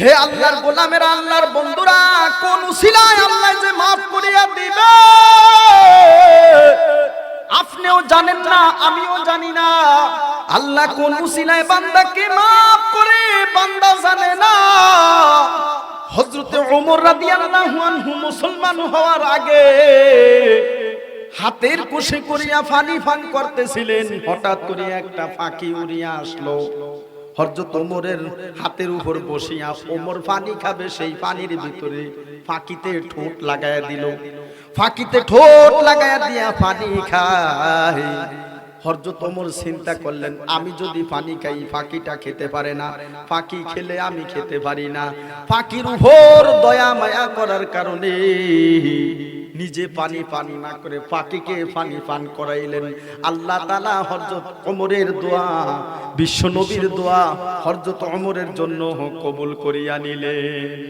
হে আল্লাহর গোলামের, আল্লাহর বন্ধুরা, কোন উসিলায় আল্লাহ যে মাফ করিয়া দিবে? আপনিও জানেন না, আমিও জানি না। আল্লাহ কোন উসিলায় বান্দাকে মাফ করে বান্দা জানে না। হযরতে ওমর রাদিয়াল্লাহু আনহু মুসলমান হওয়ার আগে হাতের কুশে করিয়া ফানি ফান করতেছিলেন। হঠাৎ করে একটা ফাঁকি উড়িয়া আসলো। হরজত ওমরের হাতের উপর বসিয়া ওমর পানি খাবে, সেই পানির ভিতরে ফাঁকিতে ঠোঁট লাগায়া দিল। ফাঁকিতে ঠোঁট লাগায়া দিয়া পানি খায়। হরজত ওমর চিন্তা করলেন, আমি যদি পানি খাই, ফাঁকিটা খেতে পারে না। ফাঁকি খেলে আমি খেতে পারি না। ফাঁকির উপর দয়া মায়া করার কারণে নিজে পানি পানি না করে পাখিকে পানি পান করাইলেন। আল্লাহ তালা হরজত অমরের দোয়া, বিশ্ব নবীর দোয়া হরজত অমরের জন্য কবুল করিয়া নিলেন।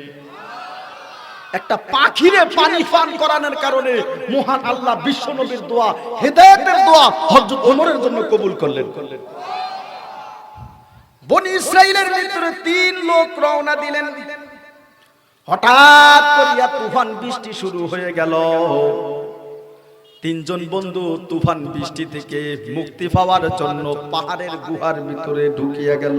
একটা পাখিরে পানি পান করানোর কারণে মহান আল্লাহ বিশ্ব নবীর দোয়া, হেদায়েতের দোয়া হরজত অমরের জন্য কবুল করলেন। বনি ইসরাইলের ভিতরে তিন লোক রওনা দিলেন। হঠাৎ করিয়া তুফান বৃষ্টি শুরু হয়ে গেল। তিনজন বন্ধু তুফান বৃষ্টি থেকে মুক্তি পাওয়ার জন্য পাহাড়ের গুহার ভিতরে ঢুকিয়া গেল।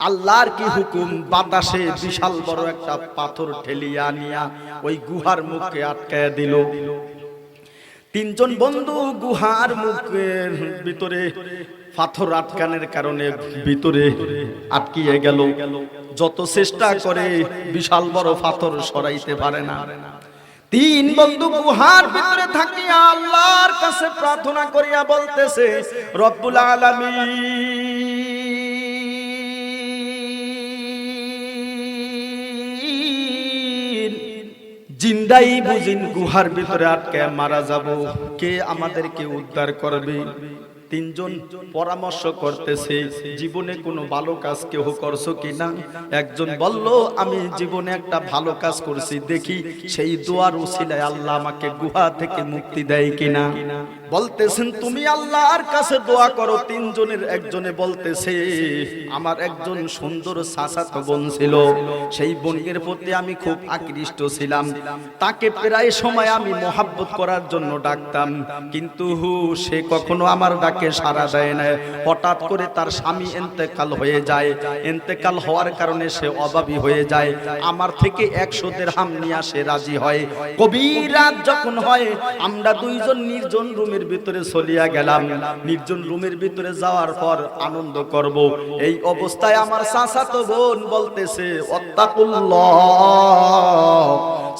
আল্লাহর কি হুকুম? বাতাসে বিশাল বড় একটা পাথর ঠেলিয়া আনিয়া ওই গুহার মুখে আটকায় দিল। তিনজন বন্ধু গুহার মুখের ভিতরে পাথর আটকানের কারণে ভিতরে আটকিয়ে গেল। যত চেষ্টা করে বিশাল বড় পাথর সরাইতে পারে না। তিন বন্ধু গুহার ভিতরে থাকিয়া আল্লাহর কাছে প্রার্থনা করিয়া বলতেছে, রব্বুল আলামিন, জিন্দাই বুঝিন গুহার ভিতরে আটকে মারা যাব। কে আমাদেরকে উদ্ধার করবে? তিনজন পরামর্শ করতেছে, জীবনে কোনো ভালো কাজ কেউ করছ কিনা? একজন বলল, আমি জীবনে একটা ভালো কাজ করছি, দেখি সেই দোয়ার উসিলায় আল্লাহ আমাকে গুহা থেকে মুক্তি দেয় কিনা? বলতেছেন, তুমি আল্লাহর কাছে দোয়া করো। তিনজনের একজনে বলতেছে, আমার একজন সুন্দর চাচাতো বোন ছিল, সেই বোনের প্রতি আমি খুব আকৃষ্ট ছিলাম। তাকে প্রায় সময় আমি মহাব্বত করার জন্য ডাকতাম, কিন্তু সে কখনো আমার ডাকে সাড়া দেয় না। হঠাৎ করে তার স্বামী এন্তেকাল হয়ে যায়। এন্তেকাল হওয়ার কারণে সে অভাবী হয়ে যায়। আমার থেকে একশো দেড়হাম নিয়ে সে রাজি হয়। কবির রাত যখন হয়, আমরা দুইজন নির্জন রুমের ভিতরে চলিয়া গেলাম। নির্জন রুমের ভিতরে যাওয়ার পর আনন্দ করব। এই অবস্থায় আমার চাচাতো বোন বলতেছে, অত্তাকুল্লাহ।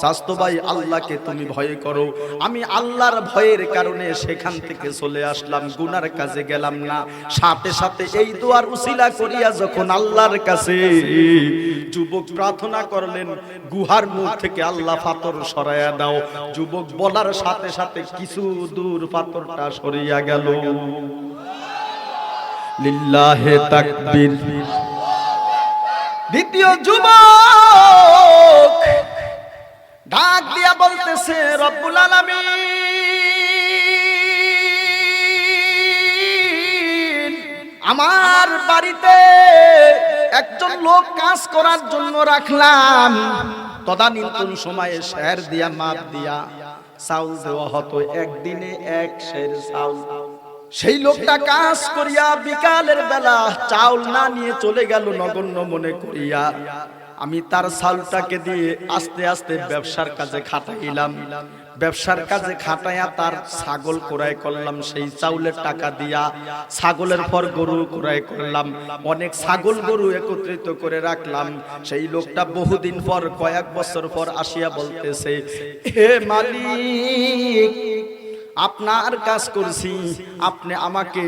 স্বাস্থ্য ভাই, আল্লাহকে তুমি ভয় করো। আমি আল্লাহর ভয়ের কারণে সেখান থেকে চলে আসলাম, গুনার কাজে গেলাম না। সাথে সাথে এই দোয়ার উসিলা করিয়া যখন আল্লাহর কাছে যুবক প্রার্থনা করলেন, গুহার মুখ থেকে আল্লাহ পাথর সরাইয়া দাও। যুবক বলার সাথে সাথে কিছু দূর পাথরটা সরিয়া গেল। লিল্লাহে তাকবীর। দ্বিতীয় যুবক ডাক দিয়া বলতেছে, রব্বুল আলামিন, আমার বাড়িতে একজন লোক কাজ করার জন্য রাখলাম। তদানীন্তন সময়ে শের দিয়া, মাপ দিয়া, চাউল দেওয়া হতো। একদিনে এক শের চাউল। সেই লোকটা কাজ করিয়া বিকালের বেলা চাউল না নিয়ে চলে গেল নগণ্য মনে করিয়া। আমি তার চাউলটাকে দিয়ে আস্তে আস্তে ব্যবসার কাজে খাটাইলাম। ব্যবসার কাজে খাটাইয়া তার ছাগল ক্রয় করলাম, সেই চাউলের টাকা দিয়া ছাগলের পর গরু ক্রয় করলাম। অনেক ছাগল গরু একত্রিত করে রাখলাম। সেই লোকটা বহুদিন পর, কয়েক বছর পর আসিয়া বলতেছে হে মালিক আপনার কাজ করছি, আপনি আমাকে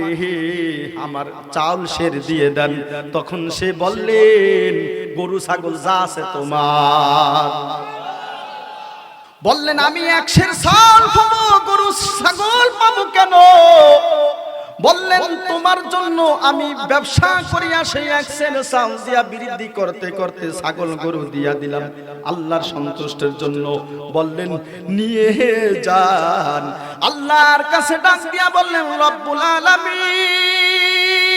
আমার চাউল সের দিয়ে দেন। তখন সে বললেন, গরু, ছাগল যা আছে তোমার। বললেন, আমি এক সের চাউল পাবো, গরু, ছাগল পাবো কেন? বললেন, তোমার জন্য আমি ব্যবসা করিয়া সেই ছেলে চাউল দিয়া বৃদ্ধি করতে করতে ছাগল গরু দিয়া দিলাম। আল্লাহর সন্তুষ্টের জন্য। বললেন, নিয়ে যান। আল্লাহর কাছে ডাক দিয়া বললেন, রব্বুল আলামিন।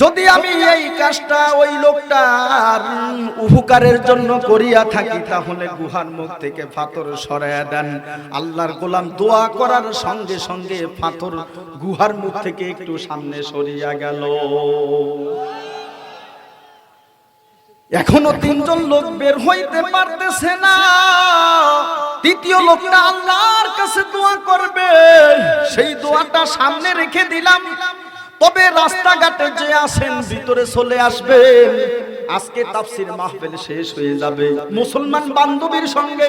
যদি আমি এই কাজটা ওই লোকটার উপকারের জন্য করিয়া থাকি, তাহলে গুহার মুখ থেকে পাথর সরাইয়া দেন। আল্লাহর গোলাম দোয়া করার সঙ্গে সঙ্গে পাথর গুহার মুখ থেকে একটু সামনে সরিয়া গেল। এখনও তিনজন লোক বের হইতে পারতেছে না। তৃতীয় লোকটা আল্লাহর কাছে দোয়া করবে। সেই দোয়াটা সামনে রেখে দিলাম। তবে রাস্তাঘাটে যে আসেন ভিতরে চলে আসবেন। আজকে তাফসির মাহফিল শেষ হয়ে যাবে। মুসলমান বান্ধবীর সঙ্গে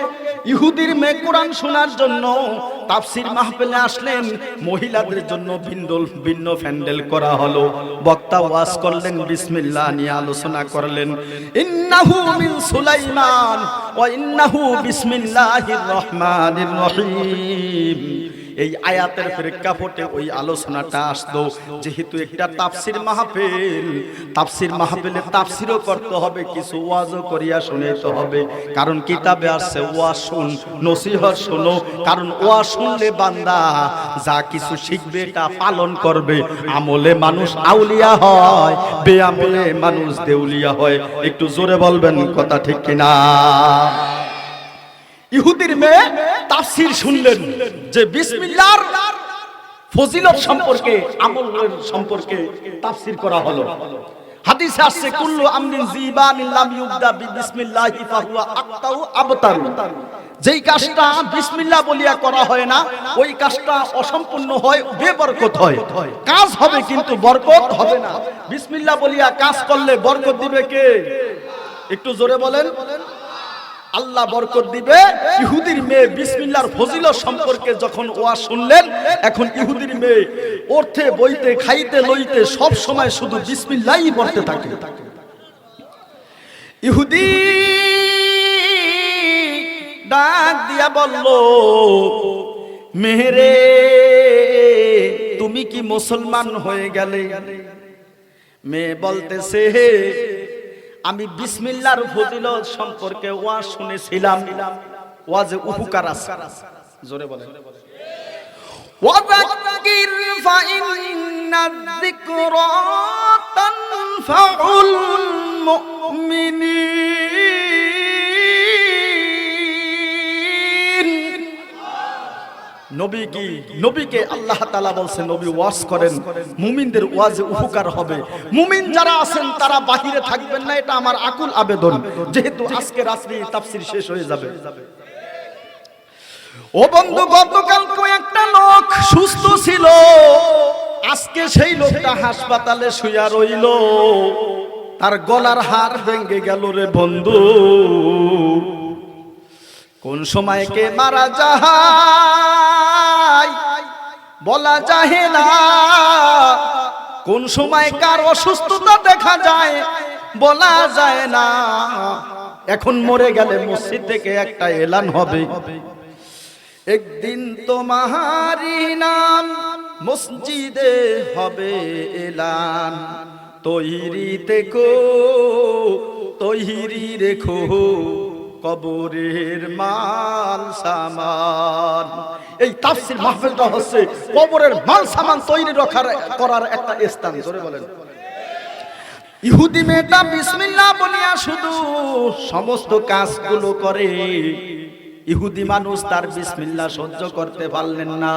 ইহুদির মেয়ে কোরআন শোনার জন্য তাফসির মাহফিলে আসলেন। মহিলাদের জন্য ভিন্ন ভিন্ন প্যান্ডেল করা হলো। বক্তা ওয়াজ করলেন, বিসমিল্লাহ নিয়ে আলোচনা করলেন। ইন্নাহু মিন সুলাইমান ওয়া ইন্নাহু বিসমিল্লাহির রহমানির রহিম। এই আয়াতের প্রেক্ষাপটে ওই আলোচনাটা আসলো, যেহেতু একটা তাফসির মাহফিল, তাফসির মাহফিলে তাফসিরও করতে হবে, কিছু ওয়াজও করিয়া শুনাইতে হবে। কারণ কিতাবে আসছে ওয়াজ শুন, নসিহত শোনো, কারণ ওয়াজ শুনলে বান্দা যা কিছু শিখবে তা পালন করবে। আমলে মানুষ আউলিয়া হয়, বেআমলে মানুষ দেউলিয়া হয়। একটু জোরে বলবেন কথা ঠিক কিনা? ইহুদির মেয়ে তাফসির শুনলেন যে বিসমিল্লাহর ফজিলত সম্পর্কে, আমলের সম্পর্কে তাফসির করা হলো। হাদিসে আসছে, কুল্লু আমরিন জিবানিন লাম ইউবদা বিসমিল্লাহি ফাহুয়া আক্তাউ আবতার। যেই কাজটা বিসমিল্লাহ বলিয়া করা হয় না, ওই কাজটা অসম্পূর্ণ হয়, বেবরকত হয়। কাজ হবে কিন্তু বরকত হবে না। বিসমিল্লাহ বলিয়া কাজ করলে বরকত দিবে কে? একটু জোরে বলেন। আল্লাহ বরকত দিবে। ইহুদির মেয়ে বিসমিল্লার ফজিলত সম্পর্কে যখন ওয়া শুনলেন, এখন ইহুদির মেয়ে অর্থে বইতে, খাইতে, লইতে সব সময় শুধু বিসমিল্লাহই বলতে থাকে। ইহুদি ডাক দিয়া বলল, মেহেরে, তুমি কি মুসলমান হয়ে গেলে? মেয়ে বলতেছে আমি বিসমিল্লার ফজিলত সম্পর্কে ওয়া শুনেছিলাম। ওয়াজে উপকার আছে। জোরে বলেন। ওয়াজাকির ফাইন্নাদ যিকরা তানফাউল মুমিনিন। নবী কি নবীকে আল্লাহ তাআলা বলছে নবী ওয়াজ করেন, মুমিনদের ওয়াজে উপকার হবে। মুমিন যারা আছেন, তারা বাহিরে থাকবেন না, এটা আমার আকুল আবেদন। যেহেতু আজকে রাত্রি তাফসীর শেষ হয়ে যাবে। ও বন্ধু, গতকাল একটা লোক সুস্থ ছিল। আজকে সেই লোকটা হাসপাতালে শুয়া রইল। তার গলার হার ভেঙে গেল রে বন্ধু। কোন সময় কে মারা যায়? বলা যায় না। কোন সময় কার অসুস্থতা দেখা যায়, বলা যায় না। এখন মরে গেলে মসজিদ থেকে একটা এলান হবে। একদিন তোমারি নাম মসজিদে হবে এলান। তৈরি দেখো তৈরি রেখো, কবরের মাল সামান। এই তাফসির মাহফিলটা হচ্ছে কবরের মাল সামান তৈরি রাখার, করার একটা স্থান ধরে বলেন। ইহুদি মেয়েটা বিসমিল্লাহ বলিয়া শুধু সমস্ত কাজগুলো করে। ইহুদি মানুষ তার বিসমিল্লাহ সহ্য করতে পারলেন না।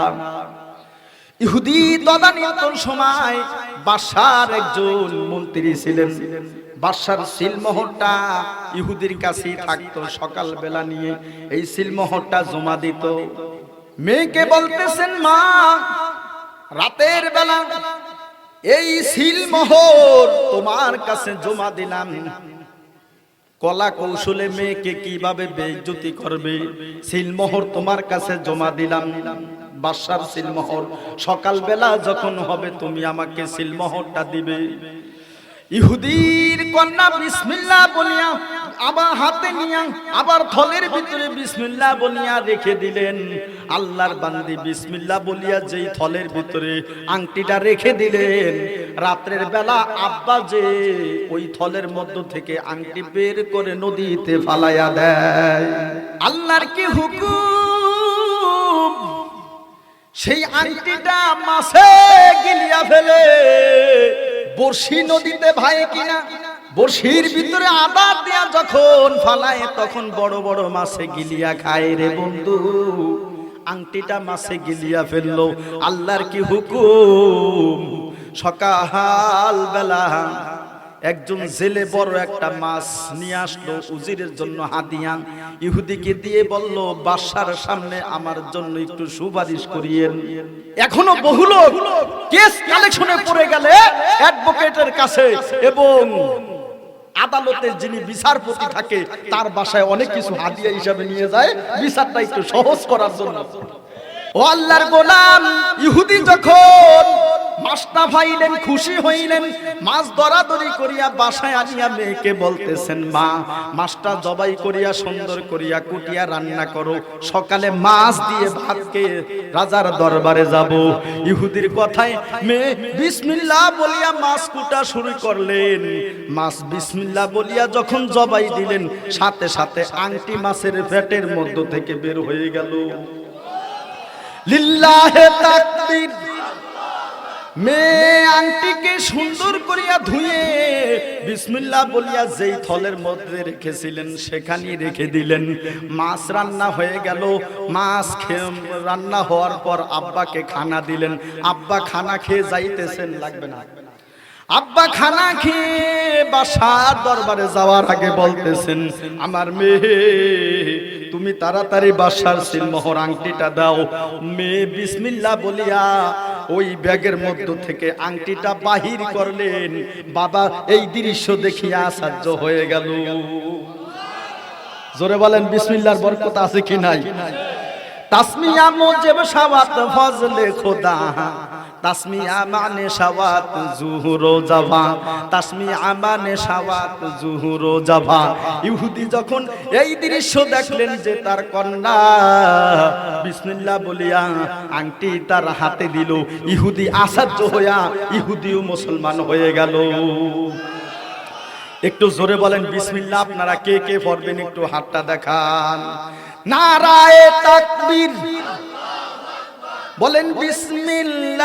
ইহুদি তদানীন্তন সময় বাদশার একজন মন্ত্রী ছিলেন। বাদশার সিলমোহরটা ইহুদির কাছেই থাকতো সকাল বেলা নিয়ে। এই সিলমোহরটা জমা দিত। মেয়েকে বলতেছেন মা, রাতের বেলা এই সিলমোহর তোমার কাছে জমা দিলাম। কলা কৌশলে মেয়েকে কীভাবে বেইজ্জতি করবে? সিলমোহর তোমার কাছে জমা দিলাম। বাদশার সিলমোহর সকালবেলা যখন হবে তুমি আমাকে সিলমোহরটা দিবে। ইহুদির কন্যা বিসমিল্লাহ বলিয়া আবার হাতে নিয়া, আবার থলের ভিতরে বিসমিল্লাহ বলিয়া রেখে দিলেন। আল্লাহর বান্দি বিসমিল্লাহ বলিয়া যেই থলের ভিতরে আংটিটা রেখে দিলেন, রাত্রের বেলা আব্বা যে ওই থলের মধ্য থেকে আংটি বের করে নদীতে ফালাইয়া দেয়। আল্লাহর কি হুকুম? সেই আংটিটা মাছে গিলিয়া ফেলে বর্ষি নদীতে ভাই কিনা? বর্ষির ভিতরে আদার দিয়া যখন ফালায়, তখন বড় বড় মাছে গিলিয়া খায় রে বন্ধু। আংটিটা মাছে গিলিয়া ফেলল, আল্লাহর কি হুকুম? সকাল বেলা একজন জেলে বড় একটা মাছ নিয়ে আসলো উজিরের জন্য হাদিয়া ইহুদিকে দিয়ে বলল, বাসার সামনে আমার জন্য একটু সুপারিশ করিয়েন। এখনও বহু লোক কেস কালেকশনে পড়ে গেলে অ্যাডভোকেটের কাছে এবং আদালতের যিনি বিচারপতি থাকে, তার বাসায় অনেক কিছু হাদিয়া হিসাবে নিয়ে যায়। বিচারটা একটু সহজ করার জন্য। ও আল্লাহর গোলাম, ইহুদি যখন মাছটা ভাইলেন, খুশি হইলেন। মাছ দরাদরি করিয়া বাসায় আনিয়া মেয়েকে বলতেছেন, মা, মাছটা জবাই করিয়া, সুন্দর করিয়া কুটিয়া রান্না করো। সকালে মাছ দিয়ে ভাতকে রাজার দরবারে যাব। ইহুদির কথায় মেয়ে বিসমিল্লাহ বলিয়া মাছ কুটা শুরু করলেন। মাছ বিসমিল্লাহ বলিয়া যখন জবাই দিলেন, সাথে সাথে আংটি মাছের পেটের মধ্য থেকে বের হয়ে গেল। লিল্লাহে তাকবীর। মেয়ে আংটিকে সুন্দর করিয়া ধুয়ে বিসমিল্লাহ বলিয়া যেই থলের মধ্যে রেখেছিলেন সেখানে রেখে দিলেন। মাছ রান্না হয়ে গেল। মাছ খেয়ে রান্না হওয়ার পর আব্বাকে খানা দিলেন। আব্বা খানা খেয়ে যাইতেছেন, লাগবে না। আব্বা খানা খেয়ে বাসার দরবারে যাওয়ার আগে বলতেছেন, আমার মেয়ে, তুমি তাড়াতাড়ি বাসার সিলমোহর আংটিটা দাও। মেয়ে বিসমিল্লাহ বলিয়া ওই ব্যাগের মধ্য থেকে আংটিটা বাহির করলেন। বাবা, এই দৃশ্য দেখিয়া আশ্চর্য হয়ে গেল। জোরে বলেন, বিসমিল্লার বরকত আছে কি নাই? তাসমিয়া মোজেব সাওয়াত, ফজলে খোদা। তাসমিয়া মানে সাওয়াত, জুহুরো জাভা। তাসমিয়া মানে সাওয়াত, জুহুরো জাভা। ইহুদি যখন এই দৃশ্য দেখলেন যে তার কন্যা, বিসমিল্লাহ বলিয়া আংটি তার হাতে দিল। ইহুদি আশ্চর্য হইয়া ইহুদিও মুসলমান হয়ে গেল। একটু জোরে বলেন, বিসমিল্লাহ, আপনারা কে কে পড়বেন? একটু হাতটা দেখান। নারায়ে তাকবীর। বলেন বিসমিল্লাহির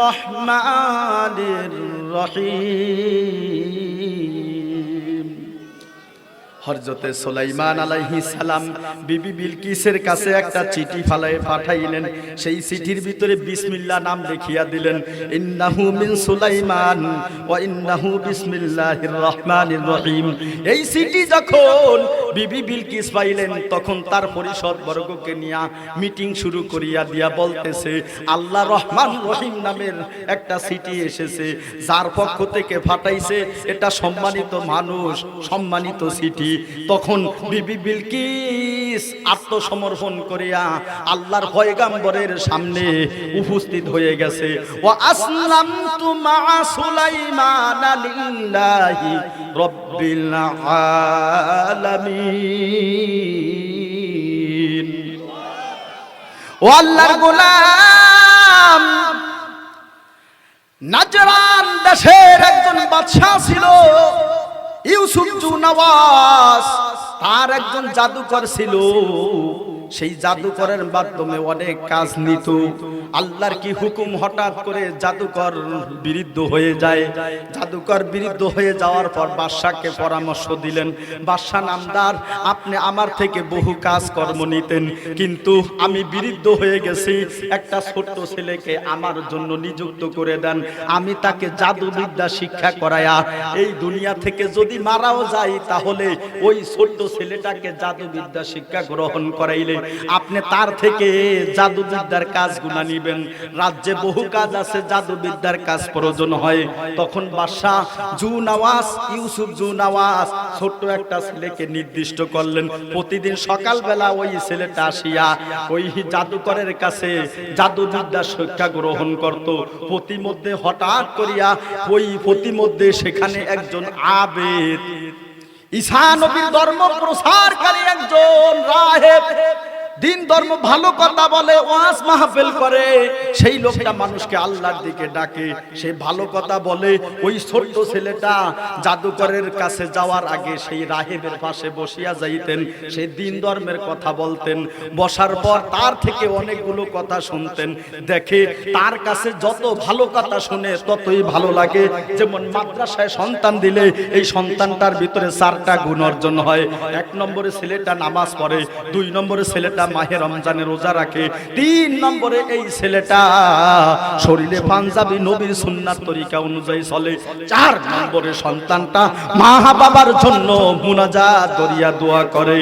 রহমানির রহিম। হরজতে সোলাইমান আলাইহি সালাম বিবি বিলকিসের কাছে একটা চিঠি ফালায় পাঠাইলেন। সেই চিঠির ভিতরে বিসমিল্লাহ নাম লিখিয়া দিলেন। ইন্নাহু মিন সুলাইমান ওয়া ইন্নাহু বিসমিল্লাহির রহমানির রহিম। এই চিঠি যখন বিবি বিলকিস পাইলেন, তখন তার পরিষদ বর্গকে নিয়ে মিটিং শুরু করিয়া দিয়া বলতেছে, আল্লাহ রহমান রহিম নামের একটা চিঠি এসেছে। যার পক্ষ থেকে ফাটাইছে, এটা সম্মানিত মানুষ, সম্মানিত চিঠি। তখন বিবি বিলকিস আত্মসমর্পণ করিয়া আল্লাহর পয়গাম্বরের সামনে উপস্থিত হয়ে গেছে। ও আসলাম মা সুলাইমান লিল্লাহি রব্বিল আলামিন। ও আল্লাহর গোলাম, নাজরান দেশের একজন বাদশাহ ছিল। ইউসুফ নওয়াজ তার একজন জাদুকর ছিল। সেই জাদুকরের মাধ্যমে অনেক কাজ নিত। আল্লাহর কি হুকুম হঠাৎ করে জাদুকর বিরুদ্ধ হয়ে যায়? জাদুকর বিরুদ্ধ হয়ে যাওয়ার পর বাদশাকে পরামর্শ দিলেন বাদশাহ নামদার, আপনি আমার থেকে বহু কাজ কর্ম নিতেন, কিন্তু আমি বিরুদ্ধ হয়ে গেছি। একটা ছোট্ট ছেলেকে আমার জন্য নিযুক্ত করে দেন। আমি তাকে জাদুবিদ্যা শিক্ষা করায়া এই দুনিয়া থেকে যদি মারাও যাই তাহলে ওই ছোট্ট ছেলেটাকে জাদুবিদ্যা শিক্ষা গ্রহণ করাইলে আপনি তার থেকে জাদুবিদ্যার কাজগুলা নিবেন। রাজ্যে বহু কাজ আছে, জাদুবিদ্যার কাজ প্রয়োজন হয়। তখন বাদশাহ জু নওয়াজ ইউসুফ জু নওয়াজ ছোট্ট একটা ছেলেকে নির্দিষ্ট করলেন। প্রতিদিন সকালবেলা ওই ছেলেটা আসিয়া ওই জাদুকরের কাছে জাদুবিদ্যা শিক্ষা গ্রহণ করত। প্রতিমধ্যে হঠাৎ করিয়া ওই প্রতিমধ্যে সেখানে একজন আবেদ ঈশা নবীর ধর্ম প্রসারকারী একজন রাহেব। দিন ধর্ম ভালো কথা বলে, ওয়াজ মাহফিল করে। সেই লোকটা মানুষকে আল্লাহর দিকে ডাকে, সে ভালো কথা বলে। ওই ছোট্ট ছেলেটা জাদুকরের কাছে যাওয়ার আগে সেই রাহেবের পাশে বসিয়া যাইতেন, সে দিন ধর্মের কথা বলতেন। বসার পর তার থেকে অনেকগুলো কথা শুনতেন। দেখে তার কাছে যত ভালো কথা শুনে ততই ভালো লাগে। যেমন মাদ্রাসায় সন্তান দিলে এই সন্তানটার ভিতরে চারটা গুণ অর্জন হয়। এক নম্বরে ছেলেটা নামাজ পড়ে, দুই নম্বরে ছেলেটা মাহে রমজানে রোজা রাখে। তিন নম্বরে এই ছেলেটা শরীরে পাঞ্জাবি নবীর সুন্নার তরিকা অনুযায়ী চলে। চার নম্বরে সন্তানটা মা বাবার জন্য মুনাজাত দরিয়া দোয়া করে।